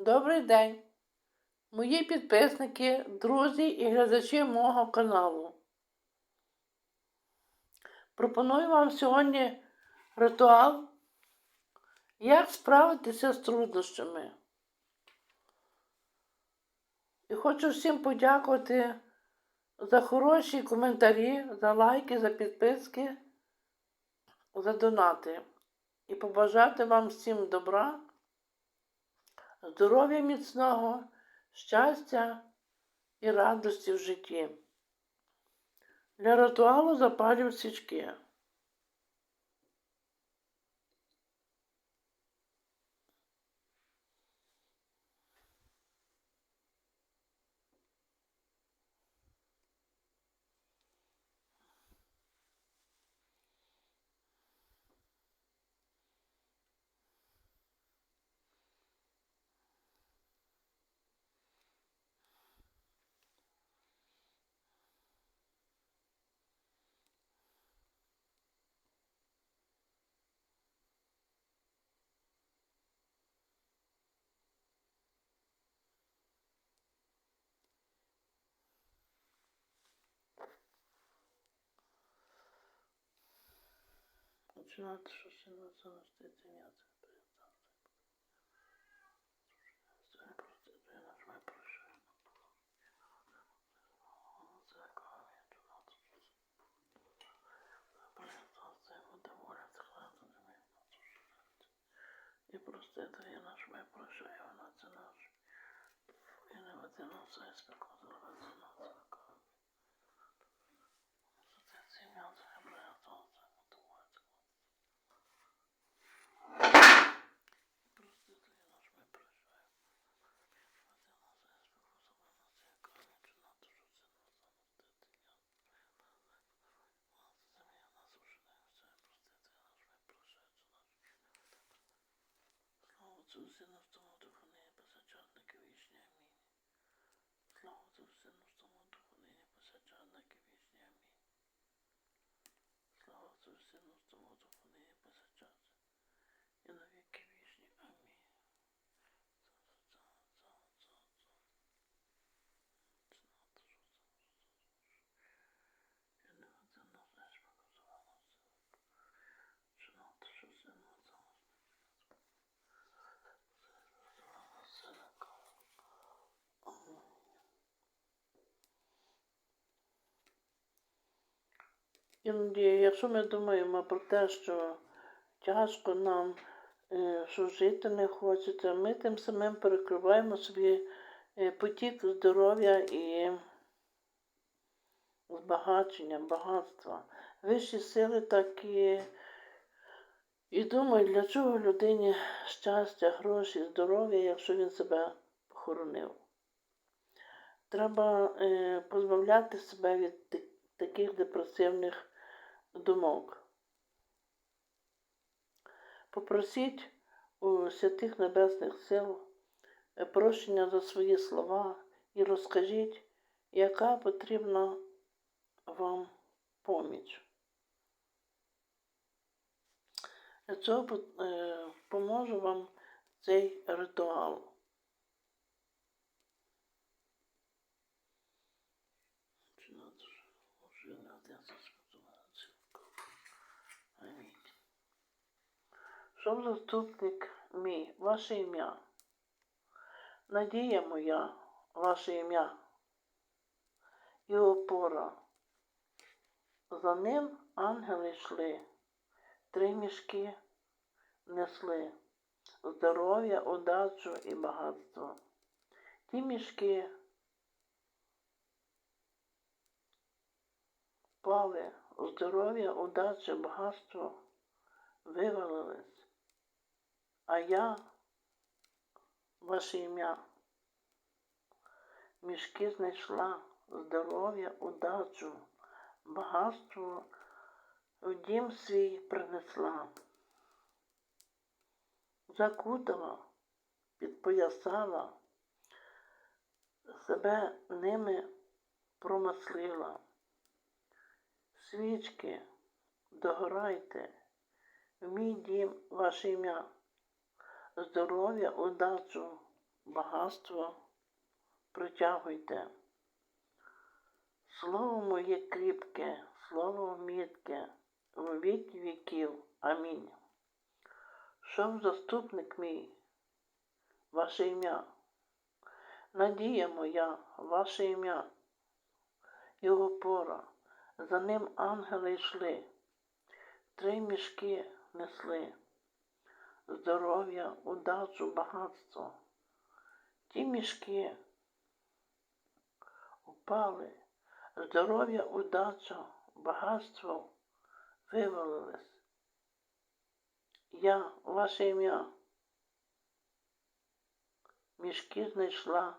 Добрий день, мої підписники, друзі і глядачі мого каналу. Пропоную вам сьогодні ритуал, як справитися з труднощами. І хочу всім подякувати за хороші коментарі, за лайки, за підписки, за донати. І побажати вам всім добра здоров'я міцного, щастя і радості в житті. Для ритуалу запалюю свічки. Починати, що ще на це настити м'ясо. Це просто я нажимаю прошу. Це каві, і просто це я нажимаю це наш. І не води на все спеку зробити на. Susan of Іноді, якщо ми думаємо про те, що тяжко нам, е, що жити не хочеться, ми тим самим перекриваємо собі е, потік здоров'я і збагачення, багатства. Вищі сили так і, і думають, для чого людині щастя, гроші, здоров'я, якщо він себе похоронив. Треба е, позбавляти себе від таких депресивних думок. Попросіть у святих небесних сил прощення за свої слова і розкажіть, яка потрібна вам поміч. Для цього е, поможе вам цей ритуал. Амінь. Щоб заступник мій, ваше ім'я, надія моя, ваше ім'я і опора. За ним ангели йшли, три мішки несли, здоров'я, удачу і багатство. Ті мішки пали, здоров'я, удача, багатство вивалились. А я, ваше ім'я, мішки знайшла, здоров'я, удачу, багатство в дім свій принесла. Закутала, підпоясала, себе ними промаслила. Свічки, догорайте, в мій дім ваше ім'я, здоров'я, удачу, багатство притягуйте. Слово моє кріпке, слово мітке, в віки віків. Амінь. Щоб заступник мій, ваше ім'я, надія моя, ваше ім'я, і опора, за ним ангели йшли, три мішки несли, здоров'я, удачу, багатство. Ті мішки упали, здоров'я, удача, багатство вивалились. Я, ваше ім'я, мішки знайшла,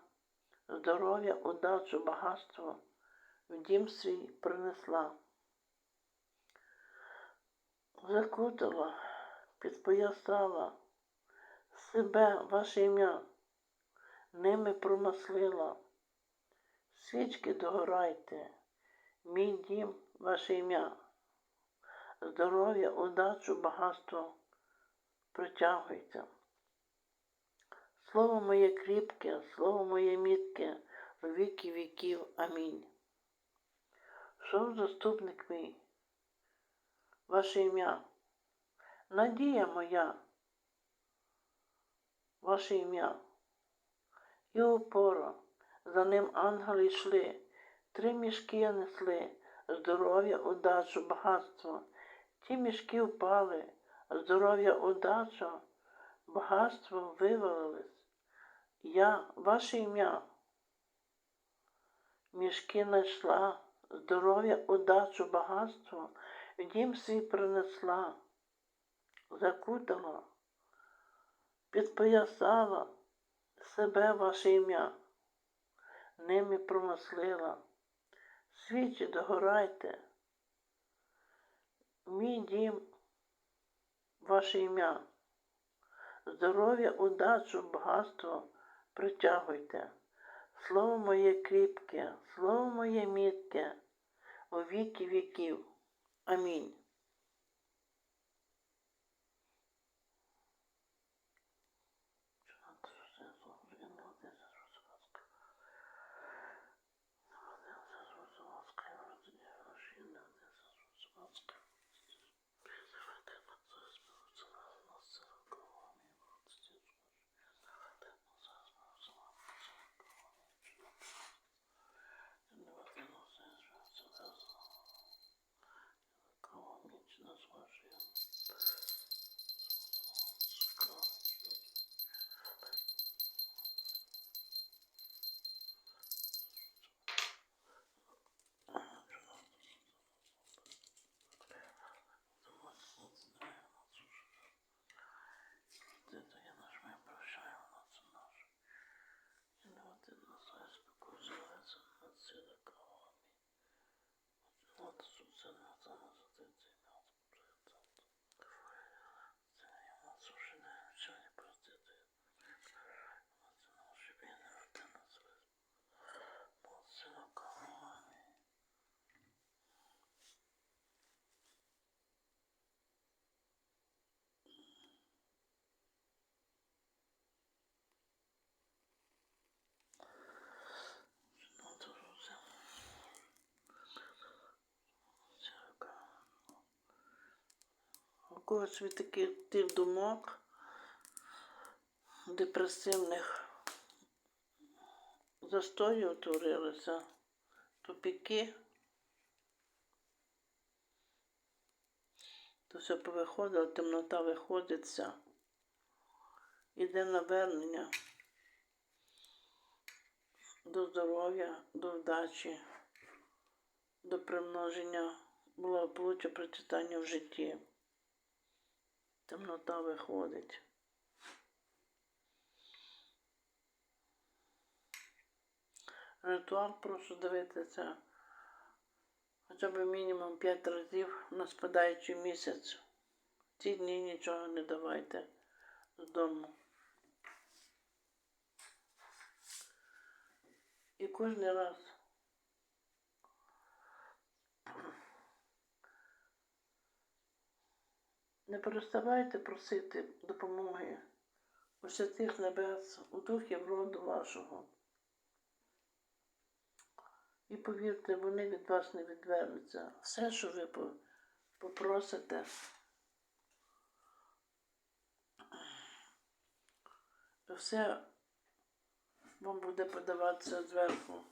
здоров'я, удачу, багатство в дім свій принесла. Закутала, підпоясала себе, ваше ім'я, ними промаслила. Свічки догорайте, мій дім, ваше ім'я, здоров'я, удачу, багатство притягуйте. Слово моє кріпке, слово моє мітке, в віки віків. Амінь. Шов заступник мій, ваше ім'я, надія моя, ваше ім'я, і опора, за ним ангели йшли, три мішки несли, здоров'я, удачу, багатство. Ті мішки впали, здоров'я, удача, багатство вивалились. Я, ваше ім'я, мішки знайшла, здоров'я, удачу, багатство, в дім свій принесла, закутала, підпоясала себе ваше ім'я, ними промислила. Свічі догорайте, мій дім, ваше ім'я, здоров'я, удачу, багатство притягуйте. Слово моє кріпке, слово моє мітке, у віки віків. Амінь. Вот суце на там затыцы нас процент. Це я нас уже не нічого не простити. Це наші війни рти нас над целиками. Ну, то вже У когось від таких тих думок депресивних застої утворилися, тупіки, то все повиходило, темнота виходиться, іде навернення до здоров'я, до вдачі, до примноження благополуччя процвітання в житті. Темнота виходить. Ритуал прошу дивитися хоча б мінімум 5 разів на спадаючий місяць. Ці дні нічого не давайте з дому. І кожен раз не переставайте просити допомоги у святих небес, у духів роду вашого. І повірте, вони від вас не відвернуться. Все, що ви попросите, все вам буде подаватися зверху.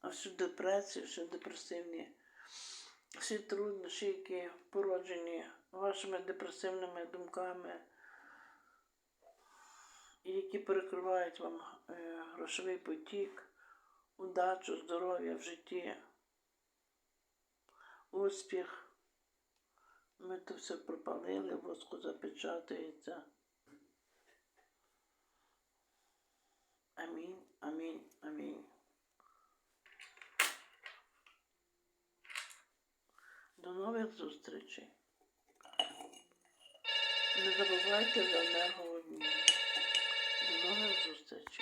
А всю депресію, всю депресивні, всі труднощі, які породжені вашими депресивними думками, які перекривають вам е, грошовий потік, удачу, здоров'я в житті, успіх. Ми то все пропалили, воску запечатується. Амінь, амінь, амінь. До нових зустрічей. Не забувайте за енергообмін. До нових зустрічей.